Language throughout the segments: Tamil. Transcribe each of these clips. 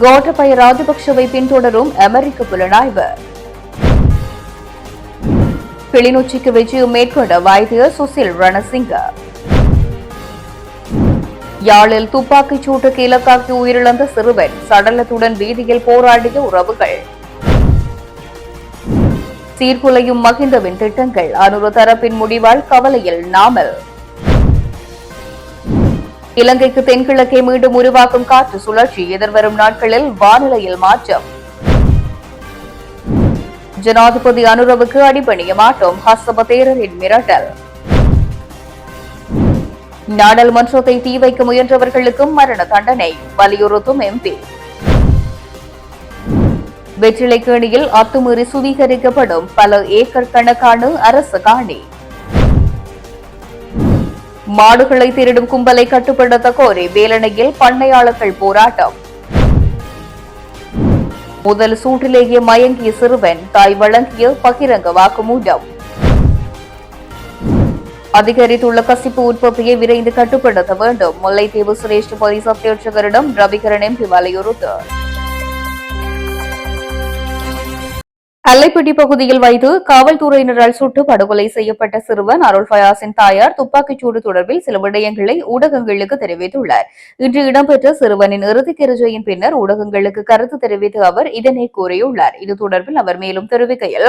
கோட்டபய ராஜபக்சவை பின்தொடரும் அமெரிக்க புலனாய்வு. கிளிநொச்சிக்கு விஜயம் மேற்கொண்ட வைத்தியர் சுசில் ரணசிங்க. யாழில் துப்பாக்கிச் சூட்டுக்கு இலக்காக்கி உயிரிழந்த சிறுவன் சடலத்துடன் வீதியில் போராடிய உறவுகள். சீர்குலையும் மகிந்தவின் திட்டங்கள் அனுர தரப்பின் முடிவால் கவலையில் நாமல். இலங்கைக்கு தென்கிழக்கே மீண்டும் உருவாக்கும் காற்று சுழற்சி எதிர்வரும் நாட்களில் வானிலையில் மாற்றம். ஜனாதிபதி அனுரவுக்கு அடிபணிய மாட்டோம் ஹஸ்தப தேரரின் மிரட்டல். நாடாளுமன்றத்தை தீ வைக்க முயன்றவர்களுக்கும் மரண தண்டனை வலியுறுத்தும் எம்பி வெற்றிலைக்கேணியில் அத்துமீறி சுவீகரிக்கப்படும் பல ஏக்கர் கணக்கான அரசு காணி. மாடுகளை திருடும் கும்பலை கட்டுப்படுத்த கோரி வேலணையில் பண்ணையாளர்கள் போராட்டம். முதல் சூட்டிலேயே மயங்கிய சிறுவன் தாய் வழங்கிய பகிரங்க வாக்குமூலம். அதிகரித்துள்ள கசிப்பு உற்பத்தியை விரைந்து கட்டுப்படுத்த வேண்டும். முல்லைத்தீவு சிரேஷ்ட போலீஸ் அத்தியட்சகரிடம் ரவிகரன் எம்பி வலியுறுத்து. அல்லைப்பட்டி பகுதியில் வைத்து காவல்துறையினரால் சுட்டு படுகொலை செய்யப்பட்ட சிறுவன் அருள் ஃபயாஸின் தாயார் துப்பாக்கிச்சூடு தொடர்பில் சில விடயங்களை ஊடகங்களுக்கு தெரிவித்துள்ளார். இன்று இடம்பெற்ற சிறுவனின் இறுதிக் கிருஜையின் பின்னர் ஊடகங்களுக்கு கருத்து தெரிவித்து அவர் இதனை கூறியுள்ளார். இது தொடர்பில் அவர் மேலும் தெரிவிக்கையில்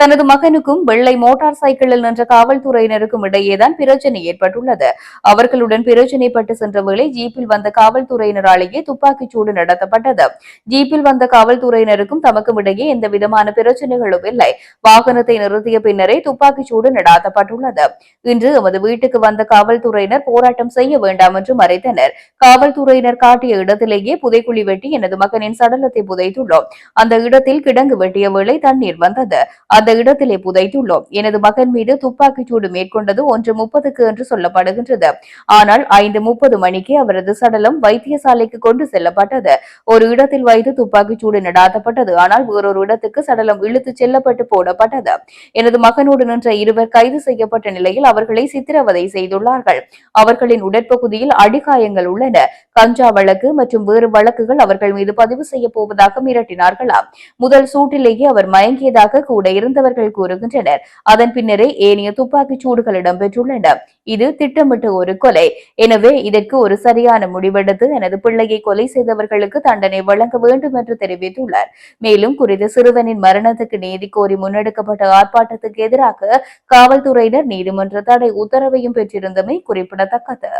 தனது மகனுக்கும் வெள்ளை மோட்டார் சைக்கிளில் நின்ற காவல்துறையினருக்கும் இடையேதான் பிரச்சனை ஏற்பட்டுள்ளது. அவர்களுடன் பிரச்சனைப்பட்டு சென்ற வேளை ஜீப்பில் வந்த காவல்துறையினராலேயே துப்பாக்கிச்சூடு நடத்தப்பட்டது. ஜீப்பில் வந்த காவல்துறையினருக்கும் தமக்கும் இடையே எந்த விதமான பிரச்சனைகளும் இல்லை. வாகனத்தை நிறுத்திய பின்னரே துப்பாக்கிச் சூடு நடாத்தப்பட்டுள்ளது. இன்று எமது வீட்டுக்கு வந்த காவல்துறையினர் போராட்டம் செய்ய வேண்டாம் என்று மறைத்தனர். காவல்துறையினர் காட்டிய இடத்திலேயே புதைக்குழி வெட்டி எனது மகனின் சடலத்தை புதைத்துள்ளோம். அந்த இடத்தில் கிடங்கு வெட்டிய வேளை தண்ணீர் வந்தது. அந்த இடத்திலே புதைத்துள்ளோம். எனது மகன் மீது துப்பாக்கிச் சூடு மேற்கொண்டது ஒன்று முப்பதுக்கு என்று சொல்லப்படுகின்றது. ஆனால் ஐந்து முப்பது மணிக்கு அவரது சடலம் வைத்தியசாலைக்கு கொண்டு செல்லப்பட்டது. ஒரு இடத்தில் வைத்து துப்பாக்கிச் சூடு நடாத்தப்பட்டது. ஆனால் வேறொரு இடத்துக்கு சடலம் இழுத்துச் செல்லப்பட்டு போடப்பட்டது. எனது மகனோடு நின்ற இருவர் கைது செய்யப்பட்ட நிலையில் அவர்களை சித்திரவதை செய்துள்ளார்கள். அவர்களின் உடற்பகுதியில் அடிகாயங்கள் உள்ளன. கஞ்சா வழக்கு மற்றும் வேறு வழக்குகள் அவர்கள் மீது பதிவு செய்ய போவதாக மிரட்டினார்களாம். முதல் சூட்டிலேயே அவர் மயங்கியதாக கூட இருந்தவர்கள் கூறுகின்றனர். அதன் பின்னரே ஏனைய துப்பாக்கிச் சூடுகள் இடம்பெற்றுள்ளன. இது திட்டமிட்ட ஒரு கொலை. எனவே இதற்கு ஒரு சரியான முடிவெடுத்து எனது பிள்ளையை கொலை செய்தவர்களுக்கு தண்டனை வழங்க வேண்டும் என்று தெரிவித்துள்ளார். மேலும் குறித்த சிறுவனின் மரண மரணத்துக்கு நீதி கோரி முன்னெடுக்கப்பட்ட ஆர்ப்பாட்டத்துக்கு எதிராக காவல்துறையினர் நீதிமன்ற தடை உத்தரவையும் பெற்றிருந்தமை குறிப்பிடத்தக்கது.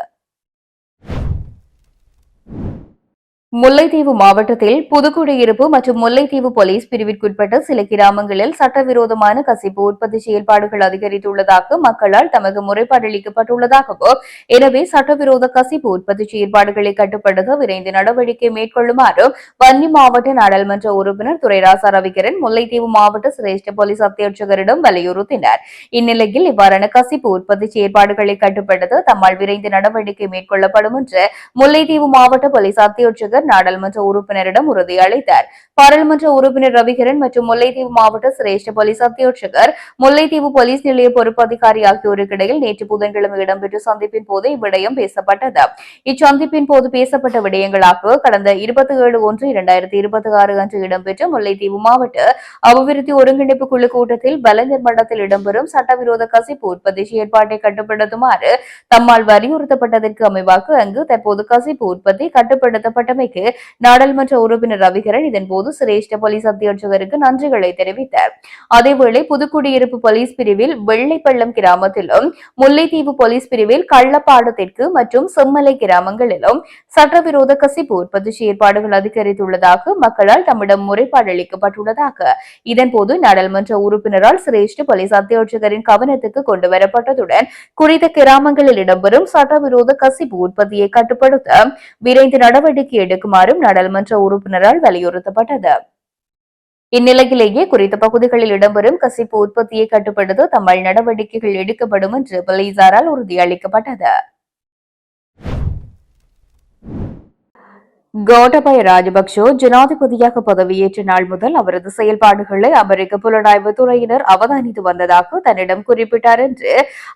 முல்லைத்தீவு மாவட்டத்தில் புதுக்குடியிருப்பு மற்றும் முல்லைத்தீவு போலீஸ் பிரிவிற்குட்பட்ட சில கிராமங்களில் சட்டவிரோதமான கசிப்பு உற்பத்தி செயல்பாடுகள் அதிகரித்துள்ளதாக மக்களால் தமக்கு முறைப்பாடு அளிக்கப்பட்டுள்ளதாகவும் எனவே சட்டவிரோத கசிப்பு உற்பத்தி செயல்பாடுகளை கட்டுப்படுத்த விரைந்து நடவடிக்கை மேற்கொள்ளுமாறு வன்னி மாவட்ட நாடாளுமன்ற உறுப்பினர் துரைராசா ரவிகரன் முல்லைத்தீவு மாவட்ட சிரேஷ்ட போலீஸ் அத்தியட்சகரிடம் வலியுறுத்தினார். இந்நிலையில் இவ்வாறான கசிப்பு உற்பத்தி செயல்பாடுகளை கட்டுப்படுத்த தம்மால் விரைந்து நடவடிக்கை மேற்கொள்ளப்படும் என்று முல்லைத்தீவு மாவட்ட போலீஸ் அத்தியட்சகர் நாடாளுமன்ற உறுப்பினரிடம் உறுதியளித்தார் பாராளுமன்ற உறுப்பினர் ரவிகரன் மற்றும் முல்லைத்தீவு மாவட்ட சிரேஷ்ட போலீஸ் அத்தியட்சகர் முல்லைத்தீவு போலீஸ் நிலைய பொறுப்பு அதிகாரி ஆகியோருக்கு இடையில் நேற்று புதன்கிழமை இடம்பெற்ற சந்திப்பின் போது இவ்விடயம் பேசப்பட்டது. இச்சந்திப்பின் போது பேசப்பட்ட விடயங்களாக கடந்த இருபத்தி ஏழு ஒன்று இரண்டாயிரத்தி இருபத்தி ஆறு அன்று இடம்பெற்ற முல்லைத்தீவு மாவட்ட அபிவிருத்தி ஒருங்கிணைப்பு குழு கூட்டத்தில் பல மண்டலத்தில் இடம்பெறும் சட்டவிரோத கசிப்பு உற்பத்தி செயற்பாட்டை கட்டுப்படுத்துமாறு தம்மால் வலியுறுத்தப்பட்டதற்கு அமைவாக அங்கு தற்போது கசிப்பு உற்பத்தி கட்டுப்படுத்தப்பட்டமை தலைமைக்கு நாடாளுமன்ற உறுப்பினர் ரவிகரன் இதன்போது சிரேஷ்ட போலீஸ் அத்தியட்சகருக்கு நன்றிகளை தெரிவித்தார். அதேவேளை புதுக்குடியிருப்பு போலீஸ் பிரிவில் வெள்ளைப்பள்ளம் கிராமத்திலும் முல்லைத்தீவு போலீஸ் பிரிவில் கள்ளப்பாடத்திற்கு மற்றும் செம்மலை கிராமங்களிலும் சட்டவிரோத கசிப்பு உற்பத்தி செயற்பாடுகள் அதிகரித்துள்ளதாக மக்களால் தம்மிடம் முறைப்பாடு அளிக்கப்பட்டுள்ளதாக இதன்போது நாடாளுமன்ற உறுப்பினரால் சிரேஷ்ட போலீஸ் அத்தியட்சகரின் கவனத்துக்கு கொண்டுவரப்பட்டதுடன் குறித்த கிராமங்களில் இடம்பெறும் சட்டவிரோத கசிப்பு உற்பத்தியை கட்டுப்படுத்த விரைந்து நடவடிக்கை எடுக்க எடுக்குமாறும் நாடாளுமன்ற உறுப்பினரால் வலியுறுத்தப்பட்டது. இந்நிலையிலேயே குறித்த பகுதிகளில் இடம்பெறும் கசிப்பு உற்பத்தியை கட்டுப்படுத்த தமிழ் நடவடிக்கைகள் எடுக்கப்படும் என்று போலீசாரால் உறுதியளிக்கப்பட்டது. கோட்டபய ராஜபக்சோ ஜனாதிபதியாக பதவியேற்ற நாள் முதல் அவரது செயல்பாடுகளை அமெரிக்க புலனாய்வு துறையினர் அவதானித்து வந்ததாக தன்னிடம் குறிப்பிட்டார் என்று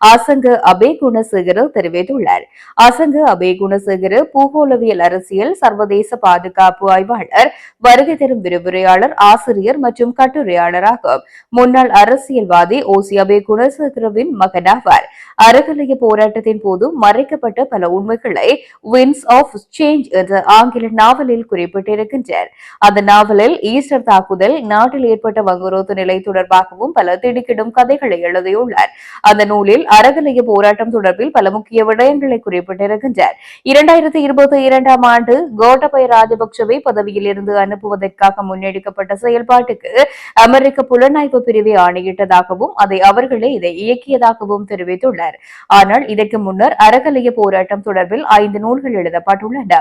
அசங்க அபே குணசேகர தெரிவித்துள்ளார். அசங்க அபே குணசேகர பூகோளவியல் அரசியல் சர்வதேச பாதுகாப்பு ஆய்வாளர் வருகை தரும் விரிவுரையாளர் ஆசிரியர் மற்றும் கட்டுரையாளராகும். முன்னாள் அரசியல்வாதி ஓசி அபே குணசேகரவின் மகனாவார். அறகலைய போராட்டத்தின் போது மறைக்கப்பட்ட பல உண்மைகளை வின்ஸ் ஆஃப் சேஞ்ச் என்ற ஆங்கில நாவலில் குறிப்பிட்டிருக்கின்றார். அந்த நாவலில் ஈஸ்டர் தாக்குதல் நாட்டில் ஏற்பட்ட வங்குரோத்து நிலை தொடர்பாகவும் பல திடுக்கிடும் கதைகளை எழுதியுள்ளார். அந்த நூலில் அறகலைய போராட்டம் தொடர்பில் பல முக்கிய விடயங்களை குறிப்பிட்டிருக்கின்றார். இரண்டாயிரத்தி இருபத்தி இரண்டாம் ஆண்டு கோட்டபய ராஜபக்சவை பதவியில் இருந்து அனுப்புவதற்காக முன்னெடுக்கப்பட்ட செயல்பாட்டுக்கு அமெரிக்க புலனாய்வு பிரிவை ஆணையிட்டதாகவும் அதை அவர்களே இதை இயக்கியதாகவும் தெரிவித்துள்ளார். ஆனால் இதற்கு முன்னர் அறகலைய போராட்டம் தொடர்பில் ஐந்து நூல்கள் எழுதப்பட்டுள்ளன.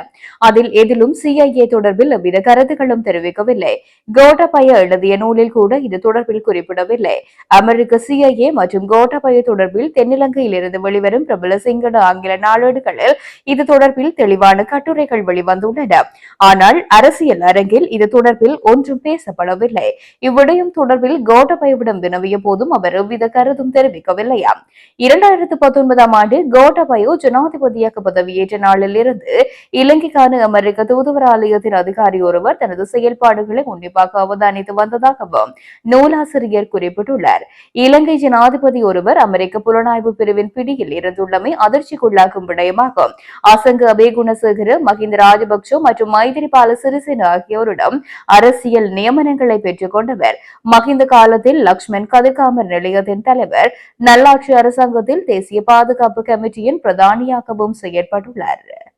அதில் எதில் மேலும் சிஐஏ தொடர்பில் எவ்வித கருத்துக்களும் தெரிவிக்கவில்லை. கோட்டபய எழுதிய நூலில் கூட இது தொடர்பில் குறிப்பிடவில்லை. அமெரிக்க சிஐஏ மற்றும் கோட்டபய தொடர்பில் தென்னிலங்கையில் இருந்து வெளிவரும் பிரபல சிங்கள ஆங்கில நாளேடுகளில் இது தொடர்பில் தெளிவான கட்டுரைகள் வெளிவந்துள்ளன. ஆனால் அரசியல் அரங்கில் இது தொடர்பில் ஒன்றும் பேசப்படவில்லை. இவ்விடயம் தொடர்பில் கோட்டபயவிடம் வினவிய போதும் அவர் எவ்வித கருத்தும் தெரிவிக்கவில்லையா இரண்டாயிரத்து பத்தொன்பதாம் ஆண்டு கோட்டபயோ ஜனாதிபதியாக பதவியேற்ற நாளில் இருந்து இலங்கைக்கான அமெரிக்க தூதுவர் ஆலயத்தின் அதிகாரி ஒருவர் தனது செயல்பாடுகளை உன்னிப்பாக அவதானித்து வந்ததாகவும் நூலாசிரியர் குறிப்பிட்டுள்ளார். இலங்கை ஜனாதிபதி ஒருவர் அமெரிக்க புலனாய்வு பிரிவின் பிடியில் இருந்துள்ளமை அதிர்ச்சிக்குள்ளாக்கும் விடயமாகும். அசங்கு அபேகுணசேகர மஹிந்த ராஜபக்சோ மற்றும் மைத்திரிபால சிறிசேன ஆகியோரிடம் அரசியல் நியமனங்களை பெற்றுக் கொண்டவர். மஹிந்த காலத்தில் லக்ஷ்மண் கதிர்காமர் நிலையத்தின் தலைவர். நல்லாட்சி அரசாங்கத்தில் தேசிய பாதுகாப்பு கமிட்டியின் பிரதானியாகவும் செயற்பட்டுள்ளார்.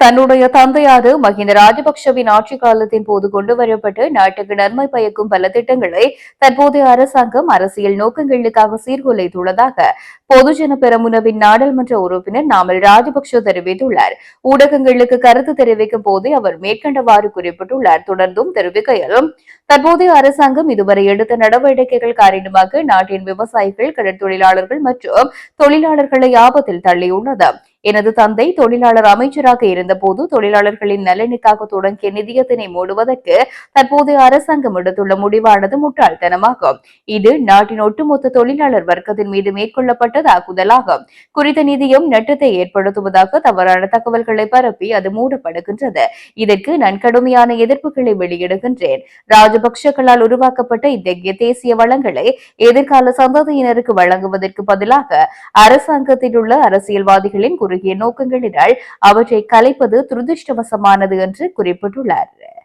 தன்னுடைய தந்தையாரு மஹிந்த ராஜபக்சவின் ஆட்சி காலத்தின் போது கொண்டு வரப்பட்டு நாட்டுக்கு நன்மை பயக்கும் பல திட்டங்களை தற்போதைய அரசாங்கம் அரசியல் நோக்கங்களுக்காக சீர்குலைத்துள்ளதாக பொதுஜன பெரமுனவின் நாடாளுமன்ற உறுப்பினர் நாமல் ராஜபக்ச தெரிவித்துள்ளார். ஊடகங்களுக்கு கருத்து தெரிவிக்கும் போதே அவர் மேற்கண்டவாறு குறிப்பிட்டுள்ளார். தொடர்ந்தும் தெரிவிக்கையிலும் தற்போதைய அரசாங்கம் இதுவரை எடுத்த நடவடிக்கைகள் காரணமாக நாட்டின் விவசாயிகள் கடற்தொழிலாளர்கள் மற்றும் தொழிலாளர்களை ஆபத்தில் தள்ளியுள்ளது. எனது தந்தை தொழிலாளர் அமைச்சராக இருந்தபோது தொழிலாளர்களின் நலனுக்காக தொடங்கிய நிதியத்தினை மூடுவதற்கு தற்போதைய அரசாங்கம் எடுத்துள்ள முடிவானது முட்டாள்தனமாகும். இது நாட்டின் ஒட்டுமொத்த தொழிலாளர் வர்க்கத்தின் மீது மேற்கொள்ளப்பட்ட தாக்குதலாகும் குறித்த நிதியம் நட்டத்தை ஏற்படுத்துவதாக தவறான தகவல்களை பரப்பி அது மூடப்படுகின்றது. இதற்கு நான் கடுமையான எதிர்ப்புகளை வெளியிடுகின்றேன். ராஜபக்சக்களால் உருவாக்கப்பட்ட இத்தகைய தேசிய வளங்களை எதிர்கால சந்ததியினருக்கு வழங்குவதற்கு பதிலாக அரசாங்கத்தில் உள்ள அரசியல்வாதிகளின் குறுகிய நோக்கங்களினால் அவற்றை கலைப்பது துரதிருஷ்டவசமானது என்று குறிப்பிட்டுள்ளார்.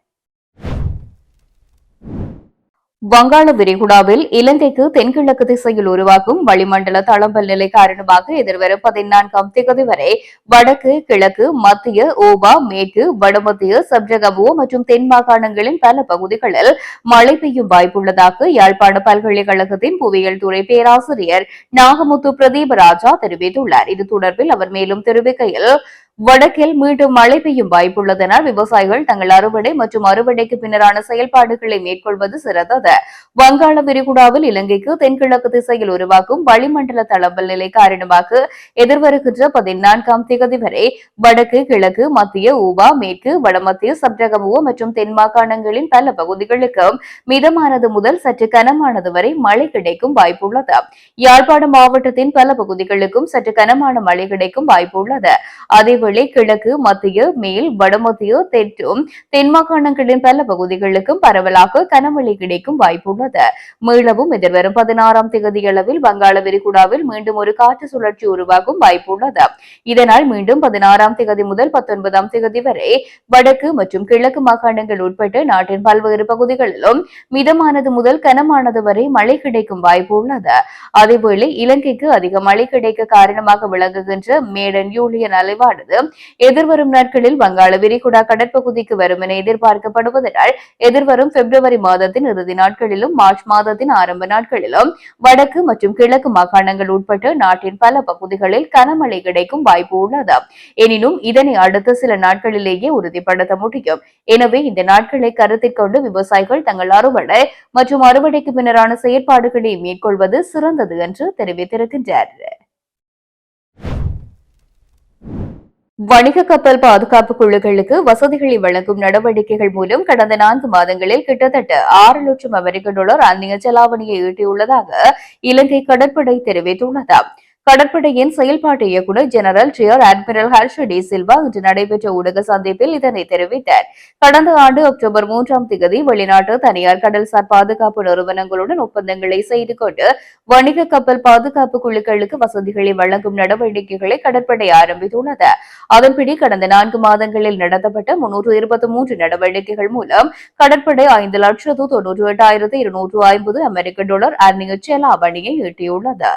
வங்காள விரிகுடாவில் இலங்கைக்கு தென்கிழக்கு திசையில் உருவாக்கும் வளிமண்டல தளம்பல் நிலை காரணமாக எதிர்வரும் பதினான்காம் திகதி வரை வடக்கு கிழக்கு மத்திய ஓபா மேற்கு வடமத்திய சப்ஜகவோ மற்றும் தென் மாகாணங்களின் பல பகுதிகளில் மழை பெய்யும் வாய்ப்புள்ளதாக யாழ்ப்பாண பல்கலைக்கழகத்தின் புவியியல் துறை பேராசிரியர் நாகமுத்து பிரதீபராஜா தெரிவித்துள்ளார். இது தொடர்பில் அவர் மேலும் தெரிவிக்கையில் வடக்கில் மீண்டும் மழை பெய்யும் வாய்ப்புள்ளதனால் விவசாயிகள் தங்கள் அறுவடை மற்றும் அறுவடைக்கு பின்னரான செயல்பாடுகளை மேற்கொள்வது சிறந்தது. வங்காள விரிகுடாவில் இலங்கைக்கு தென்கிழக்கு திசையில் உருவாக்கும் வளிமண்டல தளம்பல் நிலை காரணமாக எதிர்வருகின்ற பதினான்காம் திகதி வரை வடக்கு கிழக்கு மத்திய ஊபா மேற்கு வடமத்திய சப்ரகமுவ மற்றும் தென் மாகாணங்களின் பல பகுதிகளுக்கு மிதமானது முதல் சற்று கனமானது வரை மழை கிடைக்கும் வாய்ப்புள்ளது. யாழ்ப்பாணம் மாவட்டத்தின் பல பகுதிகளுக்கும் சற்று கனமான மழை கிடைக்கும் வாய்ப்புள்ளது. அதேவேளை அதேவேளை கிழக்கு மத்திய மேல் வடமத்திய தெற்றும் தென் மாகாணங்களின் பல பகுதிகளுக்கும் பரவலாக கனமழை கிடைக்கும் வாய்ப்புள்ளது. மீளவும் எதிர்வரும் பதினாறாம் தேதி அளவில் வங்காள விரிகுடாவில் மீண்டும் ஒரு காற்று சுழற்சி உருவாகும் வாய்ப்புள்ளது. இதனால் மீண்டும் பதினாறாம் தேதி முதல் பத்தொன்பதாம் தேதி வரை வடக்கு மற்றும் கிழக்கு மாகாணங்கள் உட்பட்ட நாட்டின் பல்வேறு பகுதிகளிலும் மிதமானது முதல் கனமானது வரை மழை கிடைக்கும் வாய்ப்பு உள்ளது அதேவேளை இலங்கைக்கு அதிக மழை கிடைக்க காரணமாக விளங்குகின்ற மேடன் யூலியன் அலைவானது எதிர்வரும் நாட்களில் வங்காள விரிகுடா கடற்பகுதிக்கு வரும் என எதிர்பார்க்கப்படுவதனால் எதிர்வரும் பிப்ரவரி மாதத்தின் இறுதி நாட்களிலும் மார்ச் மாதத்தின் ஆரம்ப நாட்களிலும் வடக்கு மற்றும் கிழக்கு மாகாணங்கள் உட்பட்டு நாட்டின் பல பகுதிகளில் கனமழை கிடைக்கும் வாய்ப்பு உள்ளது எனினும் இதனை அடுத்த சில நாட்களிலேயே உறுதிப்படுத்த முடியும். எனவே இந்த நாட்களை கருத்தில் கொண்டு விவசாயிகள் தங்கள் அறுவடை மற்றும் அறுவடைக்கு பின்னரான செயற்பாடுகளை மேற்கொள்வது சிறந்தது என்று தெரிவித்திருக்கின்றனர் வணிக கப்பல் பாதுகாப்பு குழுக்களுக்கு வசதிகளை வழங்கும் நடவடிக்கைகள் மூலம் கடந்த நான்கு மாதங்களில் கிட்டத்தட்ட ஆறு லட்சம் அமெரிக்க டாலர் அந்நிய செலாவணியை ஈட்டியுள்ளதாக இலங்கை கடற்படை தெரிவித்துள்ளது. கடற்படையின் செயல்பாட்டு இயக்குநர் general rear admiral Harsha de Silva இன்று நடைபெற்ற ஊடக சந்திப்பில் இதனை தெரிவித்தார். கடந்த ஆண்டு அக்டோபர் மூன்றாம் தேதி வெளிநாட்டு தனியார் கடல்சார் பாதுகாப்பு நிறுவனங்களுடன் ஒப்பந்தங்களை செய்து கொண்டு வணிக கப்பல் பாதுகாப்பு குழுக்களுக்கு வசதிகளை வழங்கும் நடவடிக்கைகளை கடற்படை ஆரம்பித்துள்ளது. அதன்படி கடந்த நான்கு மாதங்களில் நடத்தப்பட்ட முன்னூற்று இருபத்தி மூன்று நடவடிக்கைகள் மூலம் கடற்படை ஐந்து லட்சத்து தொன்னூற்றி எட்டாயிரத்து இருநூற்று ஐம்பது அமெரிக்க டாலர் அந்நிய செலாவணியை ஈட்டியுள்ளது.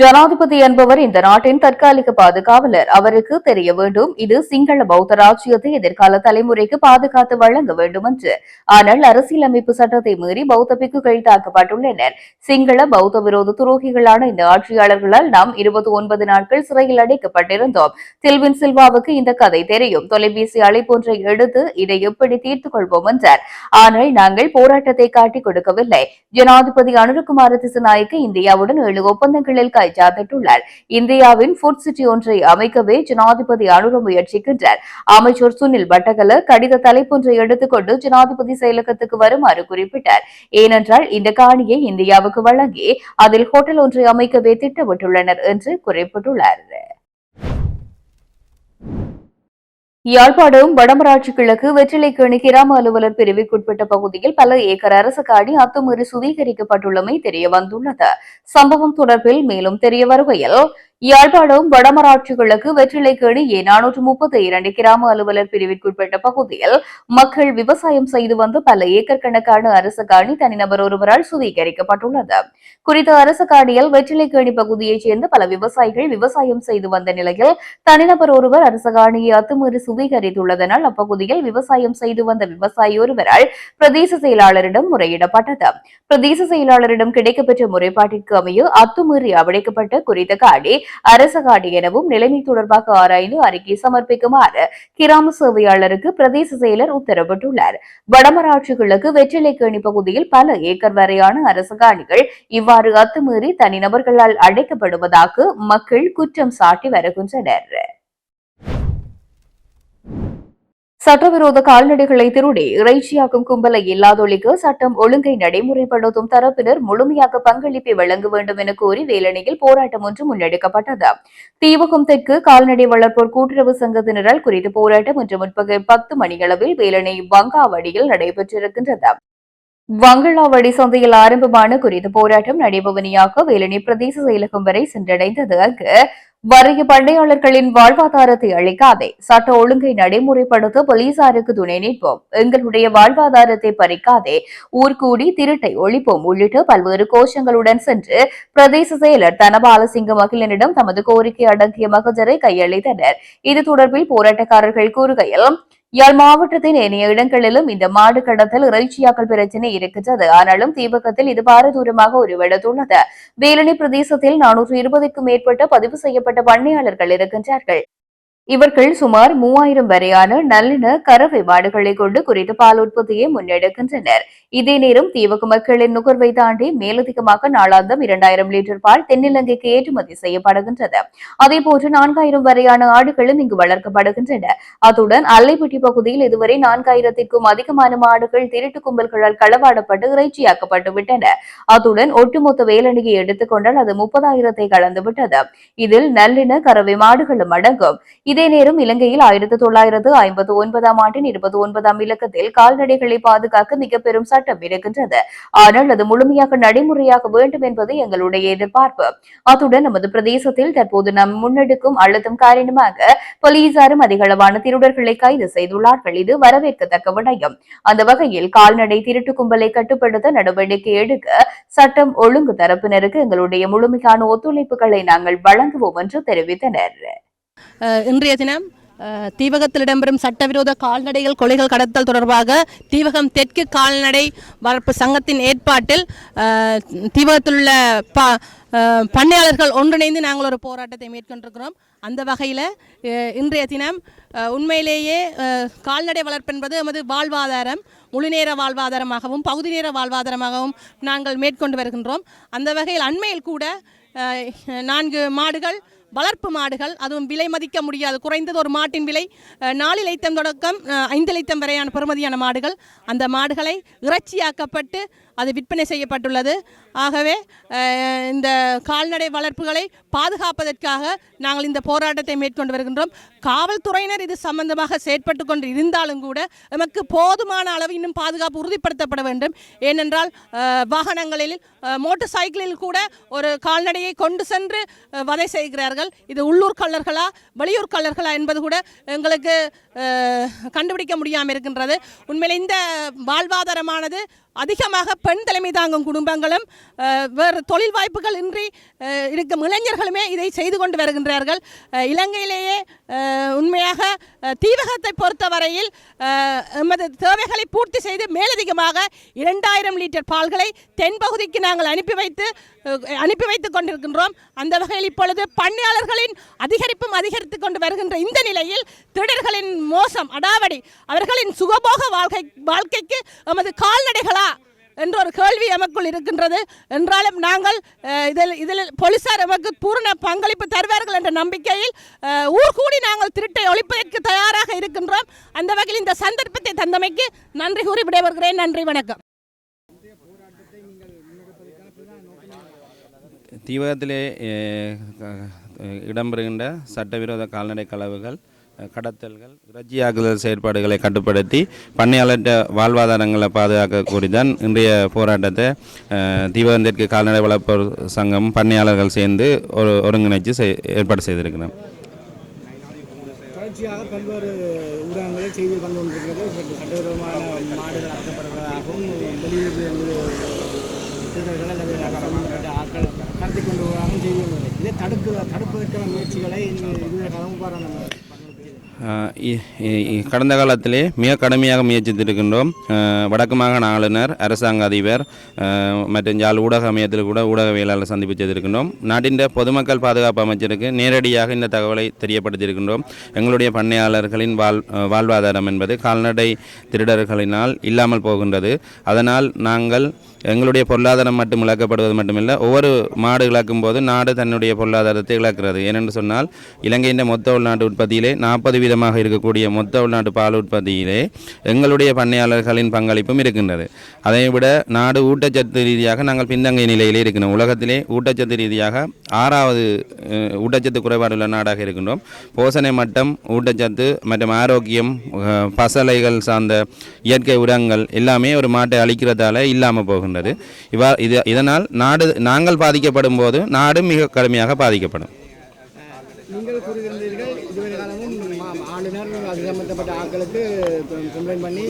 ஜனாதிபதி என்பவர் இந்த நாட்டின் தற்காலிக பாதுகாவலர். அவருக்கு தெரிய வேண்டும் இது சிங்கள பௌத்த ராஜ்யத்தை எதிர்கால தலைமுறைக்கு பாதுகாத்து வழங்க வேண்டும் என்று ஆனால் அரசியலமைப்பு சட்டத்தை மீறி பௌத்த பிக்குகள் தாக்கப்பட்டுள்ளனர். சிங்கள பௌத்த விரோத துரோகிகளான இந்த ஆட்சியாளர்களால் நாம் இருபத்தி ஒன்பது நாட்கள் சிறையில் அடைக்கப்பட்டிருந்தோம். தில்வின் சில்வாவுக்கு இந்த கதை தெரியும். தொலைபேசி அழைப்பொன்றை எடுத்து இதை எப்படி தீர்த்துக் கொள்வோம் என்றார். ஆனால் நாங்கள் போராட்டத்தை காட்டிக் கொடுக்கவில்லை. ஜனாதிபதி அனுரகுமார திசுநாயக்கு இந்தியாவுடன் ஏழு ஒப்பந்தங்களில் கைச்சாத்திட்டுள்ளார் இந்தியாவின் ஃபுட் சிட்டி ஒன்றை அமைக்கவே ஜனாதிபதி அனுர முயற்சிக்கின்றார். அமைச்சர் சுனில் பட்டகல கடித தலைப்பொன்றை எடுத்துக்கொண்டு ஜனாதிபதி செயலகத்துக்கு வருமாறு குறிப்பிட்டார். ஏனென்றால் இந்த காணியை இந்தியாவுக்கு வழங்கி அதில் ஹோட்டல் ஒன்றை அமைக்கவே திட்டமிட்டுள்ளனர் என்று குறிப்பிட்டுள்ளார். யாழ்ப்பாணம் வடமராட்சி கிழக்கு வெற்றிலைக்கணி கிராம அலுவலர் பிரிவுக்குட்பட்ட பகுதியில் பல ஏக்கர் அரசு காணி அத்துமீறி சுவீகரிக்கப்பட்டுள்ளமை தெரிய வந்துள்ளது. சம்பவம் தொடர்பில் மேலும் தெரிய வருகையில் யாழ்ப்பாணம் வடமராட்சி கிழக்கு வெற்றிலைக்கேணி ஏ நானூற்று முப்பத்தி இரண்டு கிராம அலுவலர் பிரிவிற்குட்பட்ட பகுதியில் மக்கள் விவசாயம் செய்து வந்து பல ஏக்கர் கணக்கான அரசு காணி தனிநபர் ஒருவரால் சுவீகரிக்கப்பட்டுள்ளது. குறித்த அரசு காணியில் வெற்றிலைக்கேணி பகுதியைச் சேர்ந்த பல விவசாயிகள் விவசாயம் செய்து வந்த நிலையில் தனிநபர் ஒருவர் அரசு காணியை அத்துமீறி சுவீகரித்துள்ளதனால் அப்பகுதியில் விவசாயம் செய்து வந்த விவசாயி ஒருவரால் பிரதேச செயலாளரிடம் முறையிடப்பட்டது. பிரதேச செயலாளரிடம் கிடைக்கப்பெற்ற முறைப்பாட்டிற்கு அமைய அத்துமீறி அடைக்கப்பட்ட குறித்த காணி அரச எனவும் நிலைமை தொடர்பாக ஆராய்ந்து அறிக்கை சமர்ப்பிக்குமாறு கிராம சேவையாளருக்கு பிரதேச செயலர் உத்தரவிட்டுள்ளார். வடமராட்சி கிழக்கு வெற்றிலைக்கேணி பகுதியில் பல ஏக்கர் வரையான அரசு காணிகள் இவ்வாறு அத்துமீறி தனிநபர்களால் அடைக்கப்படுவதாக மக்கள் குற்றம் சாட்டி வருகின்றனர். சட்டவிரோத கால்நடைகளை திருடி இறைச்சியாக்கும் கும்பலை இல்லாதொழிக்க சட்டம் ஒழுங்கை நடைமுறைப்படுத்தும் தரப்பினர் முழுமையாக பங்களிப்பை வழங்க வேண்டும் என கோரி வேலணியில் போராட்டம் ஒன்று முன்னெடுக்கப்பட்டது. தீவகம் தெற்கு கால்நடை வளர்ப்போர் கூட்டுறவு சங்கத்தினரால் குறித்த போராட்டம் இன்று முற்பகல் பத்து மணியளவில் வேலணை வங்காவடியில் நடைபெற்றிருக்கின்றது. வங்களாவடி சந்தையில் ஆரம்பமான குறித்த போராட்டம் நடைபவனியாக வேலணை பிரதேச செயலகம் வரை சென்றடைந்தது. அங்கு வறிய பண்டையாளர்களின் வாழ்வாதாரத்தை அளிக்காதே சட்ட ஒழுங்கை நடைமுறைப்படுத்த போலீசாருக்கு துணை நிற்போம். எங்களுடைய வாழ்வாதாரத்தை பறிக்காதே ஊர்கூடி திருட்டை ஒழிப்போம் உள்ளிட்ட பல்வேறு கோஷங்களுடன் சென்று பிரதேச செயலர் தனபாலசிங்க மகிழனிடம் தமது கோரிக்கை அடங்கிய மகஜரை கையளித்தனர். இது தொடர்பில் போராட்டக்காரர்கள் கூறுகையில் யாழ் மாவட்டத்தின் ஏனைய இடங்களிலும் இந்த மாடு கடத்தல் இறைச்சியாக்கல் பிரச்சினை இருக்கின்றது. ஆனாலும் தீபகத்தில் இது பாரதூரமாக உருவெடுத்துள்ளது. வேலணி பிரதேசத்தில் நானூற்று இருபதுக்கும் மேற்பட்ட பதிவு செய்யப்பட்ட பண்ணையாளர்கள் இருக்கின்றார்கள். இவர்கள் சுமார் மூவாயிரம் வரையான நல்லின கறவை மாடுகளை கொண்டு குறித்த பால் உற்பத்தியை முன்னெடுக்கின்றனர். இதே நேரம் தீவக மக்களின் நுகர்வை தாண்டி மேலதிகமாக நாளாந்தம் இரண்டாயிரம் லிட்டர் பால் தென்னிலங்கைக்கு ஏற்றுமதி செய்யப்படுகின்றது. அதேபோன்று நான்காயிரம் வரையான ஆடுகளும் இங்கு வளர்க்கப்படுகின்றன. அத்துடன் அல்லைப்பட்டி பகுதியில் இதுவரை நான்காயிரத்திற்கும் அதிகமான மாடுகள் திருட்டு கும்பல்களால் களவாடப்பட்டு இறைச்சியாக்கப்பட்டு விட்டன அத்துடன் ஒட்டுமொத்த வேலணியை எடுத்துக்கொண்டால் அது முப்பதாயிரத்தை கலந்துவிட்டது. இதில் நல்லின கறவை மாடுகளும் அடங்கும். இதே நேரம் இலங்கையில் ஆயிரத்தி தொள்ளாயிரத்து ஐம்பத்தி ஒன்பதாம் ஆண்டின் இருபத்தி ஒன்பதாம் இலக்கத்தில் கால்நடைகளை பாதுகாக்க மிக பெரும் சட்டம் இருக்கின்றது. ஆனால் அது முழுமையாக நடைமுறையாக வேண்டும் என்பது எங்களுடைய எதிர்பார்ப்பு. அத்துடன் நமது பிரதேசத்தில் தற்போது நாம் முன்னெடுக்கும் அழுத்தம் காரணமாக போலீசாரும் அதிகளவான திருடர்களை கைது செய்துள்ளார்கள். இது வரவேற்கத்தக்க விடயம். அந்த வகையில் கால்நடை திருட்டு கும்பலை கட்டுப்படுத்த நடவடிக்கை எடுக்க சட்டம் ஒழுங்கு தரப்பினருக்கு எங்களுடைய முழுமையான ஒத்துழைப்புகளை நாங்கள் வழங்குவோம் என்று தெரிவித்தனர். இன்றைய தினம் தீவகத்தில் இடம்பெறும் சட்டவிரோத கால்நடைகள் கொலைகள் கடத்தல் தொடர்பாக தீவகம் தெற்கு கால்நடை வளர்ப்பு சங்கத்தின் ஏற்பாட்டில் தீவகத்தில் உள்ள ப பண்ணையாளர்கள் ஒன்றிணைந்து நாங்கள் ஒரு போராட்டத்தை மேற்கொண்டிருக்கிறோம். அந்த வகையில் இன்றைய தினம் உண்மையிலேயே கால்நடை வளர்ப்பு என்பது நமது வாழ்வாதாரம் முழுநேர வாழ்வாதாரமாகவும் பகுதி நேர வாழ்வாதாரமாகவும் நாங்கள் மேற்கொண்டு வருகின்றோம். அந்த வகையில் அண்மையில் கூட நான்கு மாடுகள் வளர்ப்பு மாடுகள் அதுவும் விலை மதிக்க முடியாது. குறைந்தது ஒரு மாட்டின் விலை நாலு லைத்தம் தொடக்கம் ஐந்து லைத்தம் வரையான பெறுமதியான மாடுகள். அந்த மாடுகளை இறைச்சியாக்கப்பட்டு அது விற்பனை செய்யப்பட்டுள்ளது. ஆகவே இந்த கால்நடை வளர்ப்புகளை பாதுகாப்பதற்காக நாங்கள் இந்த போராட்டத்தை மேற்கொண்டு வருகின்றோம். காவல்துறையினர் இது சம்பந்தமாக செயற்பட்டு கொண்டு இருந்தாலும் கூட நமக்கு போதுமான அளவு இன்னும் பாதுகாப்பு உறுதிப்படுத்தப்பட வேண்டும். ஏனென்றால் வாகனங்களில் மோட்டார் சைக்கிளில் கூட ஒரு கால்நடையை கொண்டு சென்று வதை செய்கிறார்கள். இது உள்ளூர் கல்லர்களா வெளியூர் கல்லர்களா என்பது கூட எங்களுக்கு கண்டுபிடிக்க முடியாமல் இருக்கின்றது. உண்மையில் இந்த வாழ்வாதாரமானது அதிகமாக பெண் தலைமை தாங்கும் குடும்பங்களும் வேறு தொழில் வாய்ப்புகள் இன்றி இருக்கும் இளைஞர்களுமே இதை செய்து கொண்டு வருகின்றார்கள். இலங்கையிலேயே உண்மையாக தீவகத்தை பொறுத்தவரையில் எமது தேவைகளை பூர்த்தி செய்து மேலதிகமாக இரண்டாயிரம் லிட்டர் பால்களை தென்பகுதிக்கு நாங்கள் அனுப்பி வைத்து அனுப்பி வைத்துக் கொண்டிருக்கின்றோம். அந்த வகையில் இப்பொழுது பண்ணையாளர்களின் அதிகரிப்பும் அதிகரித்து கொண்டு வருகின்ற இந்த நிலையில் திருடர்களின் மோசம் அடாவடி அவர்களின் சுகபோக வாழ்க்கை வாழ்க்கைக்கு எமது கால்நடைகளா என்ற ஒரு கேள்வி எமக்குள் இருக்கின்றது. என்றாலும் நாங்கள் இதில் இதில் போலீசார் எமக்கு பூரண பங்களிப்பு தருவார்கள் என்ற நம்பிக்கையில் அஹ், கூடி நாங்கள் திருட்டை ஒழிப்பதற்கு தயாராக இருக்கின்றோம். அந்த வகையில் இந்த சந்தர்ப்பத்தை தந்தமைக்கு நன்றி கூறி விடைபெறுகிறேன். நன்றி வணக்கம். தீவகத்திலே இடம்பெறுகின்ற சட்டவிரோத கால்நடை கலவுகள் கடத்தல்கள் இறைச்சியாக்குதல் செயற்பாடுகளை கட்டுப்படுத்தி பண்ணையாளர்கிட்ட வாழ்வாதாரங்களை பாதுகாக்க கூடிதான் இன்றைய போராட்டத்தை அஹ், கால்நடை வளர்ப்போர் சங்கம் பண்ணையாளர்கள் சேர்ந்து ஒரு ஒருங்கிணைச்சு செய்- ஏற்பாடு செய்திருக்கிறோம் தொடர்ச்சியாக பல்வேறு ஊடகங்களில் செய்தி கொண்டு சட்டவிரோதமான மாடுகள் அடக்கப்படுவதாகவும் திருடர்கள் அல்லது ஆட்கள் கடத்தி கொண்டு வருவதாகவும் செய்தி இதை தடுக்க தடுப்பதற்கான முயற்சிகளை இதுவரை கடமுப்பாரான இ- கடந்த காலத்திலே மிக கடுமையாக முயற்சித்திருக்கின்றோம். வடக்கு மாகாண ஆளுநர் அரசாங்க அதிபர் மற்றும் யாழ் ஊடக அமையத்தில் கூட ஊடகவியலாளர் சந்திப்பு செய்திருக்கின்றோம். நாட்டின் பொதுமக்கள் பாதுகாப்பு அமைச்சருக்கு நேரடியாக இந்த தகவலை தெரியப்படுத்தியிருக்கின்றோம். எங்களுடைய பண்ணையாளர்களின் வாழ் வாழ்வாதாரம் என்பது கால்நடை திருடர்களினால் இல்லாமல் போகின்றது. அதனால் நாங்கள் எங்களுடைய பொருளாதாரம் மட்டும் இழக்கப்படுவது மட்டுமில்லை. ஒவ்வொரு மாடு இழக்கும் போது நாடு தன்னுடைய பொருளாதாரத்தை இழக்கிறது. ஏனென்று சொன்னால் இலங்கையின் மொத்த உள்நாட்டு உற்பத்தியிலே நாற்பது வீதமாக இருக்கக்கூடிய மொத்த உள்நாட்டு பால் உற்பத்தியிலே எங்களுடைய பண்ணையாளர்களின் பங்களிப்பும் இருக்கின்றது. அதை விட நாடு ஊட்டச்சத்து ரீதியாக நாங்கள் பின்தங்கிய நிலையிலே இருக்கின்றோம் உலகத்திலே ஊட்டச்சத்து ரீதியாக ஆறாவது ஊட்டச்சத்து குறைபாடுள்ள நாடாக இருக்கின்றோம். போசனை மட்டம் ஊட்டச்சத்து மற்றும் ஆரோக்கியம் பசலைகள் சார்ந்த இயற்கை உரங்கள் எல்லாமே ஒரு மாட்டை அழிக்கிறதால இல்லாமல் போகின்றது இவா இது இதனால் நாடு நாங்கள் பாதிக்கப்படும் போது நாடு மிக கடுமையாக பாதிக்கப்படும். மக்களுக்கு கம்ப்ளைண்ட் பண்ணி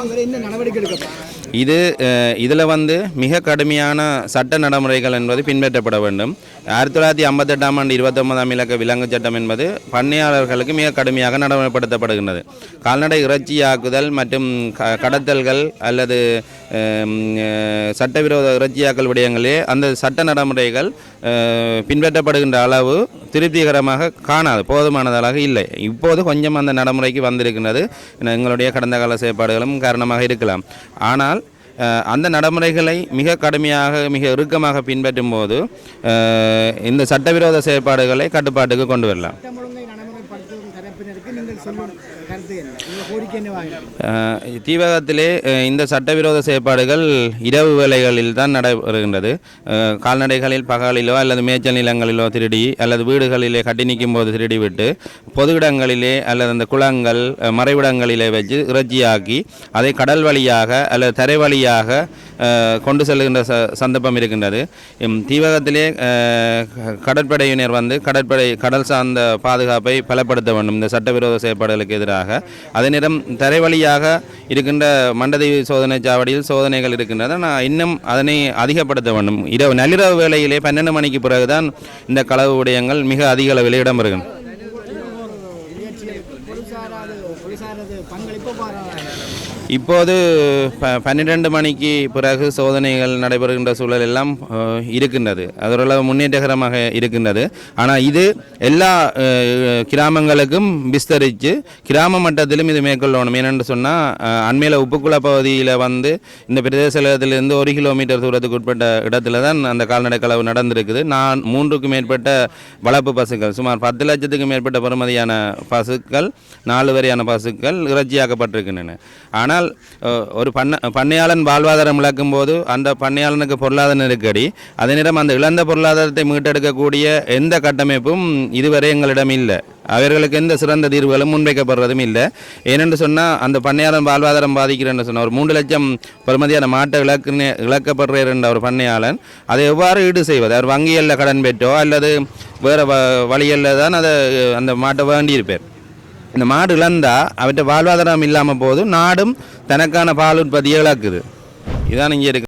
அவர் என்ன நடவடிக்கை எடுக்கப்படும் இது இதில் வந்து மிக கடுமையான சட்ட நடைமுறைகள் என்பது பின்பற்றப்பட வேண்டும். ஆயிரத்தி தொள்ளாயிரத்தி ஐம்பத்தெட்டாம் ஆண்டு இருபத்தொன்பதாம் இலக்க விலங்கு சட்டம் என்பது பண்ணையாளர்களுக்கு மிக கடுமையாக நடைமுறைப்படுத்தப்படுகின்றது. கால்நடை இறைச்சியாக்குதல் மற்றும் க- கடத்தல்கள் அல்லது சட்டவிரோத இறைச்சியாக்கல் விடயங்களே அந்த சட்ட நடைமுறைகள் பின்பற்றப்படுகின்ற அளவு திருப்திகரமாக காணாது போதுமானதாக இல்லை. இப்போது கொஞ்சம் அந்த நடைமுறைக்கு நடந்திருக்கின்றது எங்களுடைய கடந்த கால செயற்பாடுகளும் காரணமாக இருக்கலாம். ஆனால் அந்த நடைமுறைகளை மிக கடுமையாக மிக இறுக்கமாக பின்பற்றும் போது இந்த சட்டவிரோத செயற்பாடுகளை கட்டுப்பாட்டுக்கு கொண்டு வரலாம் சட்டம் ஒழுங்கை நடைமுறைப்படுத்தும் தரப்பினருக்கு நீங்கள் சொல்லும் கருத்து என்ன தீபகத்திலே தீவகத்திலே இந்த சட்டவிரோத செயற்பாடுகள் இரவு வேலைகளில் தான் நடைபெறுகின்றது. கால்நடைகளில் பகலிலோ அல்லது மேய்ச்சல் நிலங்களிலோ திருடி அல்லது வீடுகளிலே கட்டி நிற்கும் போது திருடி விட்டு பொது இடங்களிலே அல்லது அந்த குளங்கள் மறைவிடங்களிலே வச்சு இறைச்சியாக்கி அதை கடல் வழியாக அல்லது தரை வழியாக கொண்டு செல்கின்ற ச சந்தர்ப்பம் இருக்கின்றது. தீபகத்திலே தீவகத்திலே கடற்படையினர் வந்து கடற்படை கடல் சார்ந்த பாதுகாப்பை பலப்படுத்த வேண்டும். இந்த சட்டவிரோத செயற்பாடுகளுக்கு எதிராக. அதே நேரம் தரை வழியாக இருக்கின்ற மண்டதீவு சோதனை சாவடியில் சோதனைகள் இருக்கின்றன. நான் இன்னும் அதனை அதிகப்படுத்த வேண்டும். இரவு நள்ளிரவு வேளையிலே பன்னெண்டு மணிக்கு பிறகுதான் இந்த களவு விடயங்கள் மிக அதிக அளவில் இடம்பெறுகின்றன. இப்போது ப பன்னிரெண்டு மணிக்கு பிறகு சோதனைகள் நடைபெறுகின்ற சூழல் எல்லாம் இருக்கின்றது. அது முன்னேற்றகரமாக இருக்கின்றது. ஆனால் இது எல்லா கிராமங்களுக்கும் விஸ்தரித்து கிராம மட்டத்திலும் இது மேற்கொள்ளணும். ஏனென்று சொன்னால் அண்மையில் உப்புக்குள பகுதியில் வந்து இந்த பிரதேசத்திலிருந்து ஒரு கிலோமீட்டர் தூரத்துக்கு உட்பட்ட இடத்துல தான் அந்த கால்நடை களவு நடந்திருக்குது. நான் மூன்றுக்கும் மேற்பட்ட வளர்ப்பு பசுக்கள் சுமார் பத்து லட்சத்துக்கும் மேற்பட்ட பெறுமதியான பசுக்கள் நாலு வரையான பசுக்கள் இறைச்சியாக்கப்பட்டிருக்கின்றன. ஆனால் ஒரு பண்ண பண்ணையாளன் வாழ்வாதாரம் இழக்கும் போது அந்த பண்ணையாளனுக்கு பொருளாதார நெருக்கடி அதே நேரம் அந்த இழந்த பொருளாதாரத்தை மீட்டெடுக்கக்கூடிய எந்த கட்டமைப்பும் இதுவரை எங்களிடம் இல்லை. அவர்களுக்கு எந்த சிறந்த தீர்வுகளும் முன்வைக்கப்படுறதும் இல்லை. ஏனென்று சொன்னால் அந்த பண்ணையாளன் வாழ்வாதாரம் பாதிக்கிறேன்னு சொன்னால் ஒரு மூன்று லட்சம் பெறுமதியான மாட்டை இழக்கு இழக்கப்படுறார் என்ற ஒரு பண்ணையாளன் அதை எவ்வாறு ஈடு செய்வது? அவர் வங்கிகளில் கடன் பெற்றோ அல்லது வேறு வ வழிகளில் தான் அதை அந்த மாட்டை வேண்டியிருப்பார். இந்த மாடு இழந்தால் அவற்றை வாழ்வாதாரம் இல்லாமல் போது நாடும் தனக்கான பால் உற்பத்தியை இழக்குது. இதான் இங்கே இருக்கு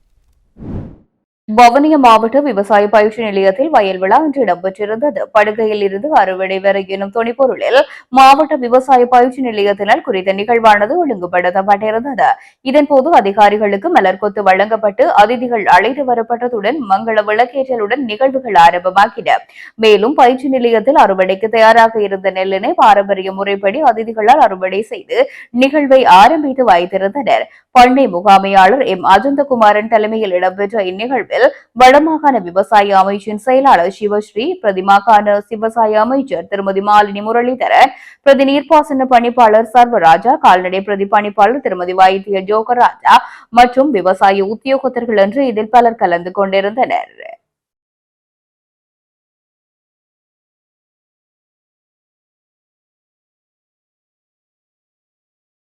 வவுனியா மாவட்ட விவசாய பயிற்சி நிலையத்தில் வயல் விழா இன்று இடம்பெற்றிருந்தது. படுகையில் இருந்து அறுவடை வரை எனும் துணிப்பொருளில் மாவட்ட விவசாய பயிற்சி நிலையத்தினால் குறித்த நிகழ்வானது ஒழுங்குபடுத்தப்பட்டிருந்தது. இதன்போது அதிகாரிகளுக்கு மலர் கொத்து வழங்கப்பட்டு அதிதிகள் அழைத்து வரப்பட்டதுடன் மங்கள விளக்கேற்றலுடன் நிகழ்வுகள் ஆரம்பமாகின. மேலும் பயிற்சி நிலையத்தில் அறுவடைக்கு தயாராக இருந்த நெல்லினை பாரம்பரிய முறைப்படி அதிதிகளால் அறுவடை செய்து நிகழ்வை ஆரம்பித்து வைத்திருந்தனர். பண்ணை முகாமையாளர் எம். அஜந்தகுமாரன் தலைமையில் இடம்பெற்ற கூட்டத்தில் வடமாகாண விவசாய அமைச்சின் செயலாளர் சிவஸ்ரீ பிரதிமாகாண விவசாய அமைச்சர் திருமதி மாலினி முரளிதரன் பிரதி நீர்ப்பாசன பணிப்பாளர் சர்வராஜா கால்நடை பிரதி பணிப்பாளர் திருமதி வைத்திய ஜோகராஜா மற்றும் விவசாய உத்தியோகத்தர்கள் என்று இதில் பலர் கலந்து கொண்டிருந்தனர்.